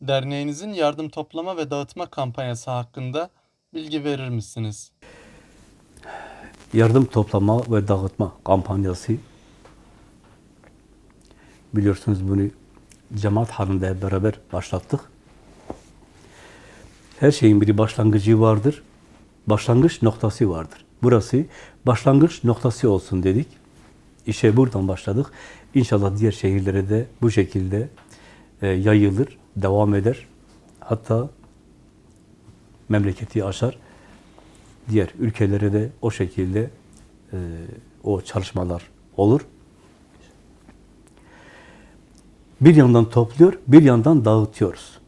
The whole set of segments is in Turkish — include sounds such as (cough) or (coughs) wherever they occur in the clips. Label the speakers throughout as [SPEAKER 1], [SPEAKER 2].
[SPEAKER 1] Derneğinizin yardım toplama ve dağıtma kampanyası hakkında bilgi verir misiniz?
[SPEAKER 2] yardım toplama ve dağıtma kampanyası. Biliyorsunuz bunu cemaat halinde beraber başlattık. Her şeyin bir başlangıcı vardır. Başlangıç noktası vardır. Burası başlangıç noktası olsun dedik. İşe buradan başladık. İnşallah diğer şehirlere de bu şekilde e, yayılır, devam eder. Hatta memleketi aşar diğer ülkelere de o şekilde e, o çalışmalar olur. Bir yandan topluyor, bir yandan dağıtıyoruz.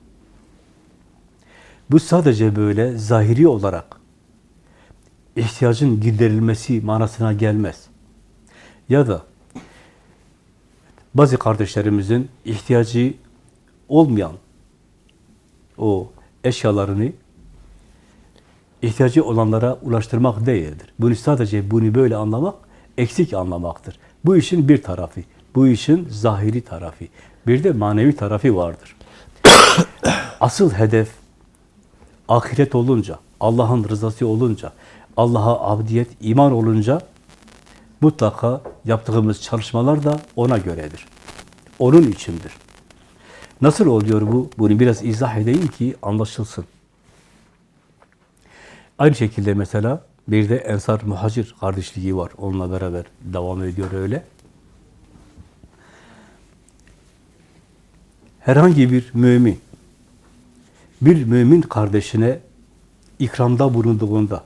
[SPEAKER 2] Bu sadece böyle zahiri olarak ihtiyacın giderilmesi manasına gelmez. Ya da bazı kardeşlerimizin ihtiyacı olmayan o eşyalarını ihtiyacı olanlara ulaştırmak değildir. Bunu sadece bunu böyle anlamak eksik anlamaktır. Bu işin bir tarafı, bu işin zahiri tarafı, bir de manevi tarafı vardır. (coughs) Asıl hedef ahiret olunca, Allah'ın rızası olunca, Allah'a abdiyet, iman olunca mutlaka yaptığımız çalışmalar da ona göredir. Onun içindir. Nasıl oluyor bu? Bunu biraz izah edeyim ki anlaşılsın. Aynı şekilde mesela bir de Ensar Muhacir kardeşliği var. Onunla beraber devam ediyor öyle. Herhangi bir mümin, bir mümin kardeşine ikramda bulunduğunda,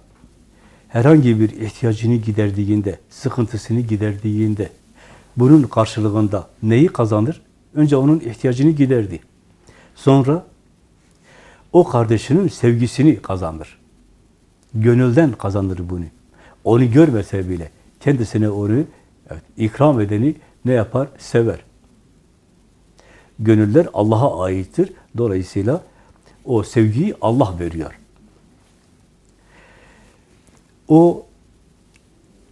[SPEAKER 2] herhangi bir ihtiyacını giderdiğinde, sıkıntısını giderdiğinde, bunun karşılığında neyi kazanır? Önce onun ihtiyacını giderdi. Sonra o kardeşinin sevgisini kazanır. Gönülden kazanır bunu. Onu görmese bile kendisine onu evet, ikram edeni ne yapar? Sever. Gönüller Allah'a aittir. Dolayısıyla o sevgiyi Allah veriyor. O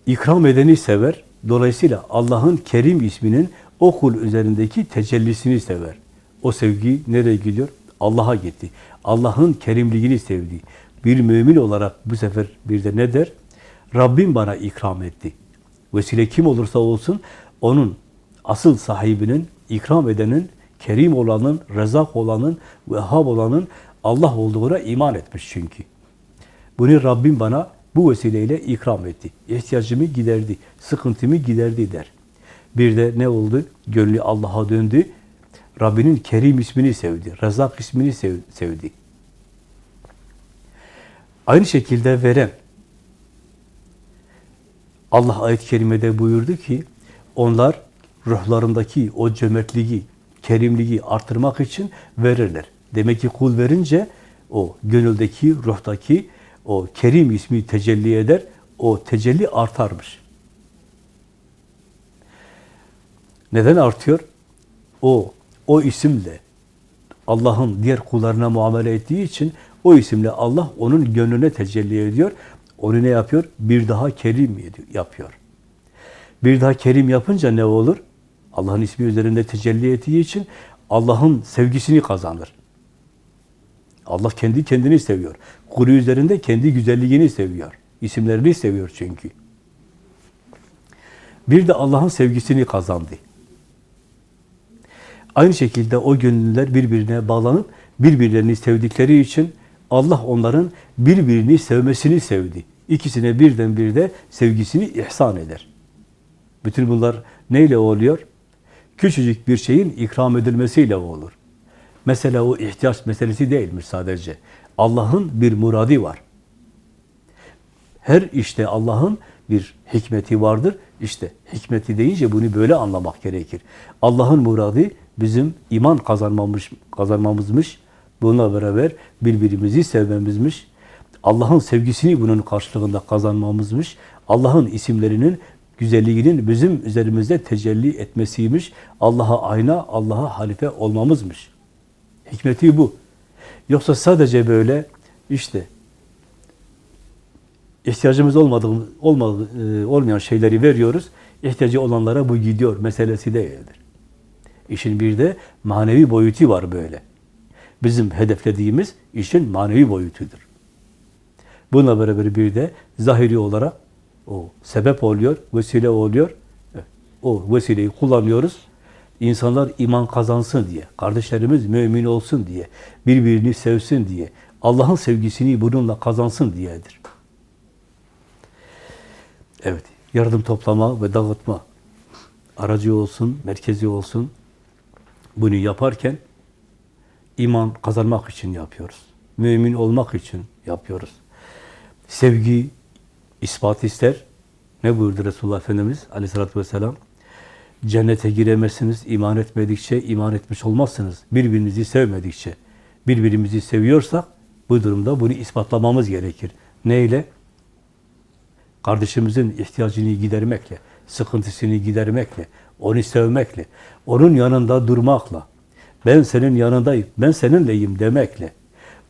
[SPEAKER 2] ikram edeni sever. Dolayısıyla Allah'ın Kerim isminin o kul üzerindeki tecellisini sever. O sevgi nereye gidiyor? Allah'a gitti. Allah'ın kerimliğini sevdi. Bir mümin olarak bu sefer bir de ne der? Rabbim bana ikram etti. Vesile kim olursa olsun onun asıl sahibinin, ikram edenin, kerim olanın, rezak olanın, vehhab olanın Allah olduğuna iman etmiş çünkü. Bunu Rabbim bana bu vesileyle ikram etti. İhtiyacımı giderdi, sıkıntımı giderdi der. Bir de ne oldu? Gönlü Allah'a döndü. Rabbinin Kerim ismini sevdi. Rezak ismini sev- sevdi. Aynı şekilde veren. Allah ayet-i kerimede buyurdu ki, onlar ruhlarındaki o cömertliği, kerimliği artırmak için verirler. Demek ki kul verince o gönüldeki, ruhtaki o kerim ismi tecelli eder, o tecelli artarmış. Neden artıyor? O, o isimle Allah'ın diğer kullarına muamele ettiği için o isimle Allah onun gönlüne tecelli ediyor. Onu ne yapıyor? Bir daha kerim yapıyor. Bir daha kerim yapınca ne olur? Allah'ın ismi üzerinde tecelli ettiği için Allah'ın sevgisini kazanır. Allah kendi kendini seviyor. Kulü üzerinde kendi güzelliğini seviyor. İsimlerini seviyor çünkü. Bir de Allah'ın sevgisini kazandı. Aynı şekilde o gönüller birbirine bağlanıp birbirlerini sevdikleri için Allah onların birbirini sevmesini sevdi. İkisine birden bir de sevgisini ihsan eder. Bütün bunlar neyle oluyor? Küçücük bir şeyin ikram edilmesiyle olur. Mesela o ihtiyaç meselesi değilmiş sadece. Allah'ın bir muradi var. Her işte Allah'ın bir hikmeti vardır. İşte hikmeti deyince bunu böyle anlamak gerekir. Allah'ın muradı bizim iman kazanmamız, kazanmamızmış. Bununla beraber birbirimizi sevmemizmiş. Allah'ın sevgisini bunun karşılığında kazanmamızmış. Allah'ın isimlerinin güzelliğinin bizim üzerimizde tecelli etmesiymiş. Allah'a ayna, Allah'a halife olmamızmış. Hikmeti bu. Yoksa sadece böyle işte ihtiyacımız olmadığı, olmadığı, olmayan şeyleri veriyoruz. İhtiyacı olanlara bu gidiyor meselesi değildir. İşin bir de manevi boyutu var böyle. bizim hedeflediğimiz işin manevi boyutudur. Bununla beraber bir de zahiri olarak o sebep oluyor, vesile oluyor. O vesileyi kullanıyoruz. İnsanlar iman kazansın diye, kardeşlerimiz mümin olsun diye, birbirini sevsin diye, Allah'ın sevgisini bununla kazansın diyedir. Evet, yardım toplama ve dağıtma aracı olsun, merkezi olsun. Bunu yaparken iman kazanmak için yapıyoruz. Mümin olmak için yapıyoruz. Sevgi ispat ister. Ne buyurdu Resulullah Efendimiz aleyhissalatü vesselam? Cennete giremezsiniz iman etmedikçe, iman etmiş olmazsınız. Birbirinizi sevmedikçe. Birbirimizi seviyorsak bu durumda bunu ispatlamamız gerekir. Neyle? Kardeşimizin ihtiyacını gidermekle, sıkıntısını gidermekle, onu sevmekle, onun yanında durmakla, ben senin yanındayım, ben seninleyim demekle,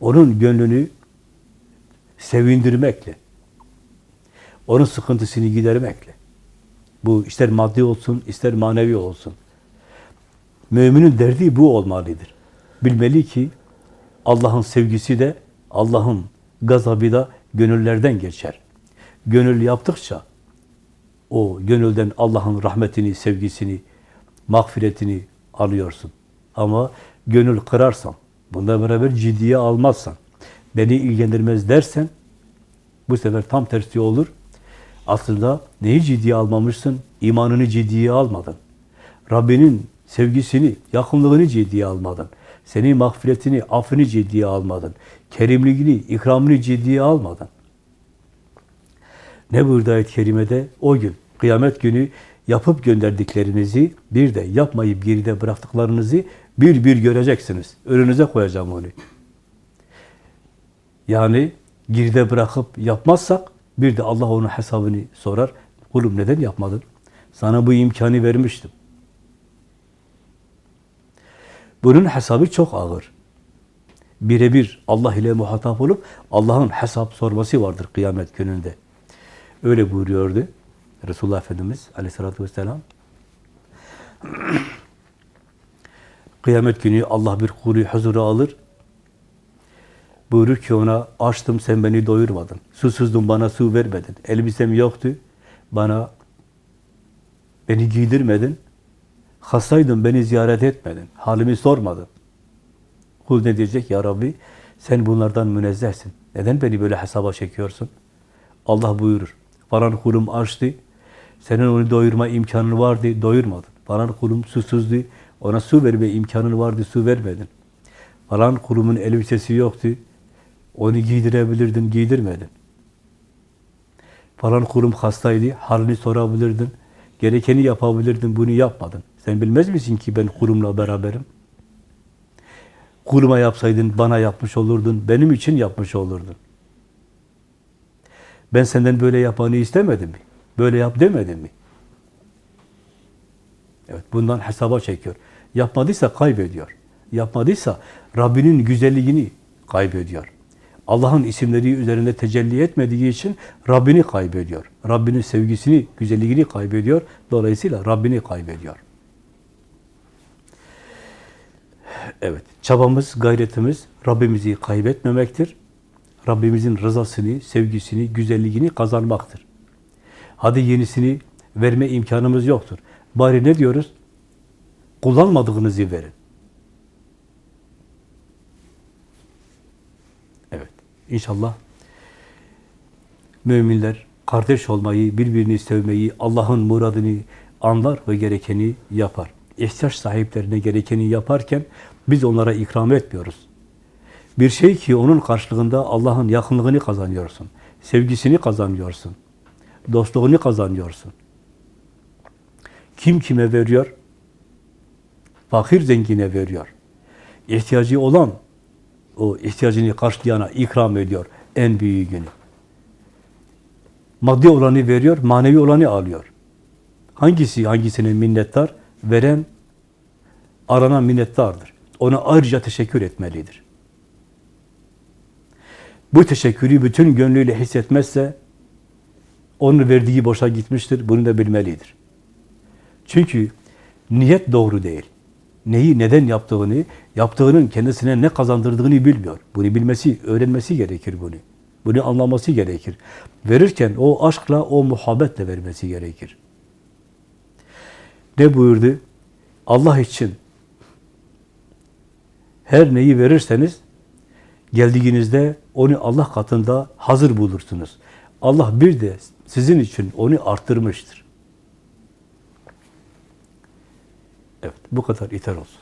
[SPEAKER 2] onun gönlünü sevindirmekle, onun sıkıntısını gidermekle. Bu ister maddi olsun, ister manevi olsun. Müminin derdi bu olmalıdır. Bilmeli ki Allah'ın sevgisi de, Allah'ın gazabı da gönüllerden geçer. Gönül yaptıkça o gönülden Allah'ın rahmetini, sevgisini, mağfiretini alıyorsun. Ama gönül kırarsan, bununla beraber ciddiye almazsan, beni ilgilendirmez dersen, bu sefer tam tersi olur. Aslında neyi ciddiye almamışsın? İmanını ciddiye almadın. Rabbinin sevgisini, yakınlığını ciddiye almadın. Senin mağfiretini, affını ciddiye almadın. Kerimliğini, ikramını ciddiye almadın. Ne buyurdu ayet-i kerimede? O gün, kıyamet günü yapıp gönderdiklerinizi, bir de yapmayıp geride bıraktıklarınızı bir bir göreceksiniz. Önünüze koyacağım onu. Yani geride bırakıp yapmazsak, bir de Allah onun hesabını sorar. Kulum neden yapmadın? Sana bu imkanı vermiştim. Bunun hesabı çok ağır. Birebir Allah ile muhatap olup Allah'ın hesap sorması vardır kıyamet gününde. Öyle buyuruyordu Resulullah Efendimiz aleyhissalatü vesselam. Kıyamet günü Allah bir kulu huzura alır. Buyurur ki ona, açtım sen beni doyurmadın. Susuzdum bana su vermedin. Elbisem yoktu. Bana beni giydirmedin. Hastaydım beni ziyaret etmedin. Halimi sormadın. Kul ne diyecek? Ya Rabbi sen bunlardan münezzehsin. Neden beni böyle hesaba çekiyorsun? Allah buyurur. Falan kulum açtı. Senin onu doyurma imkanın vardı, doyurmadın. Falan kulum susuzdu. Ona su verme imkanın vardı, su vermedin. Falan kulumun elbisesi yoktu. Onu giydirebilirdin, giydirmedin. Falan kulum hastaydı, halini sorabilirdin. Gerekeni yapabilirdin, bunu yapmadın. Sen bilmez misin ki ben kulumla beraberim? Kuluma yapsaydın bana yapmış olurdun, benim için yapmış olurdun. Ben senden böyle yapanı istemedim mi? Böyle yap demedim mi? Evet, bundan hesaba çekiyor. Yapmadıysa kaybediyor. Yapmadıysa Rabbinin güzelliğini kaybediyor. Allah'ın isimleri üzerinde tecelli etmediği için Rabbini kaybediyor. Rabbinin sevgisini, güzelliğini kaybediyor. Dolayısıyla Rabbini kaybediyor. Evet, çabamız, gayretimiz Rabbimizi kaybetmemektir. Rabbimizin rızasını, sevgisini, güzelliğini kazanmaktır. Hadi yenisini verme imkanımız yoktur. Bari ne diyoruz? Kullanmadığınızı verin. Evet, inşallah müminler kardeş olmayı, birbirini sevmeyi, Allah'ın muradını anlar ve gerekeni yapar. İhtiyaç sahiplerine gerekeni yaparken biz onlara ikram etmiyoruz. Bir şey ki onun karşılığında Allah'ın yakınlığını kazanıyorsun. Sevgisini kazanıyorsun. Dostluğunu kazanıyorsun. Kim kime veriyor? Fakir zengine veriyor. İhtiyacı olan o ihtiyacını karşılayana ikram ediyor en büyüğünü. Maddi olanı veriyor, manevi olanı alıyor. Hangisi hangisine minnettar? Veren aranan minnettardır. Ona ayrıca teşekkür etmelidir. Bu teşekkürü bütün gönlüyle hissetmezse onun verdiği boşa gitmiştir. Bunu da bilmelidir. Çünkü niyet doğru değil. neyi neden yaptığını, yaptığının kendisine ne kazandırdığını bilmiyor. Bunu bilmesi, öğrenmesi gerekir bunu. Bunu anlaması gerekir. Verirken o aşkla, o muhabbetle vermesi gerekir. Ne buyurdu? Allah için her neyi verirseniz geldiğinizde onu Allah katında hazır bulursunuz. Allah bir de sizin için onu arttırmıştır. Evet, bu kadar yeter olsun.